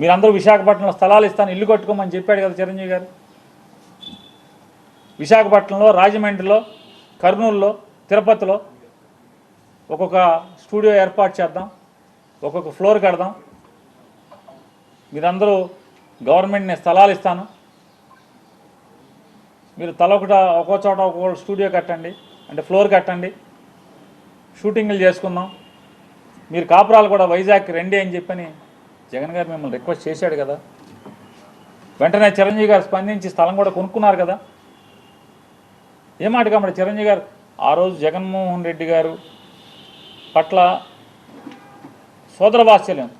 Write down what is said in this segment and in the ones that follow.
మీరందరూ విశాఖపట్నంలో స్థలాలు ఇస్తాను ఇల్లు కట్టుకోమని చెప్పాడు కదా చిరంజీవి గారు. విశాఖపట్నంలో రాజమండ్రిలో కర్నూలులో తిరుపతిలో ఒక్కొక్క స్టూడియో ఏర్పాటు చేద్దాం ఒక్కొక్క ఫ్లోర్ కడదాం. మీరందరూ గవర్నమెంట్ నేను స్థలాలు ఇస్తాను. మీరు తల ఒకట ఒక్కో చోట ఒక్కో స్టూడియో కట్టండి అంటే ఫ్లోర్ కట్టండి. షూటింగ్లు చేసుకుందాం. మీరు కాపురాలు కూడా వైజాగ్ రండి అని చెప్పని జగన్ గారు మిమ్మల్ని రిక్వెస్ట్ చేశాడు కదా. వెంటనే చిరంజీవి గారు స్పందించి స్థలం కూడా కొనుక్కున్నారు కదా. ఏ కాబట్టి చిరంజీవి గారు ఆ రోజు జగన్మోహన్ రెడ్డి గారు పట్ల సోదర వాత్సల్యం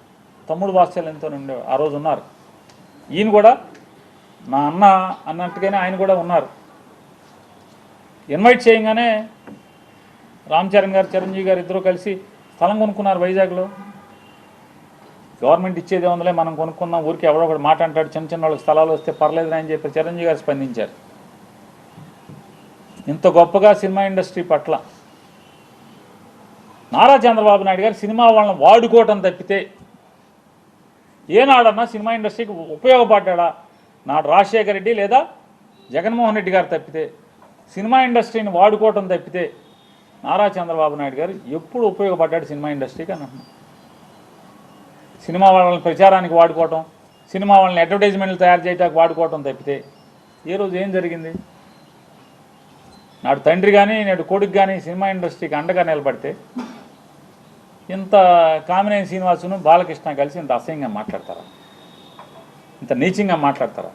తమ్ముడు వాత్సల్యంతో ఉండే ఆ రోజు ఉన్నారు. ఈయన కూడా నా అన్న అన్నట్టుగానే ఆయన కూడా ఉన్నారు. ఇన్వైట్ చేయగానే రామ్ చరణ్ గారు చిరంజీవి గారు ఇద్దరు కలిసి స్థలం కొనుక్కున్నారు వైజాగ్లో. గవర్నమెంట్ ఇచ్చేది ఉందలే మనం కొనుక్కుందాం ఊరికి ఎవడో ఒకటి మాట అంటాడు చిన్న చిన్న వాళ్ళకి స్థలాలు వస్తే పర్లేదు అని చెప్పి చిరంజీవి గారు స్పందించారు. ఇంత గొప్పగా సినిమా ఇండస్ట్రీ పట్ల నారా చంద్రబాబు నాయుడు గారు సినిమా వాళ్ళని వాడుకోవటం తప్పితే ఏనాడన్నా సినిమా ఇండస్ట్రీకి ఉపయోగపడ్డా నాడు రాజశేఖర రెడ్డి లేదా జగన్మోహన్ రెడ్డి గారు తప్పితే సినిమా ఇండస్ట్రీని వాడుకోవటం తప్పితే నారా చంద్రబాబు నాయుడు గారు ఎప్పుడు ఉపయోగపడ్డాడు సినిమా ఇండస్ట్రీకి అని అంటున్నాను సినిమా వాళ్ళని ప్రచారానికి వాడుకోవటం సినిమా వాళ్ళని అడ్వర్టైజ్మెంట్లు తయారు చేయడానికి వాడుకోవటం తప్పితే ఏ రోజు ఏం జరిగింది? నాడు తండ్రి కానీ నేడు కొడుకు కానీ సినిమా ఇండస్ట్రీకి అండగా నిలబడితే ఇంత కామినేని శ్రీనివాసును బాలకృష్ణ కలిసి ఇంత అసహ్యంగా మాట్లాడతారా? ఇంత నీచంగా మాట్లాడతారా?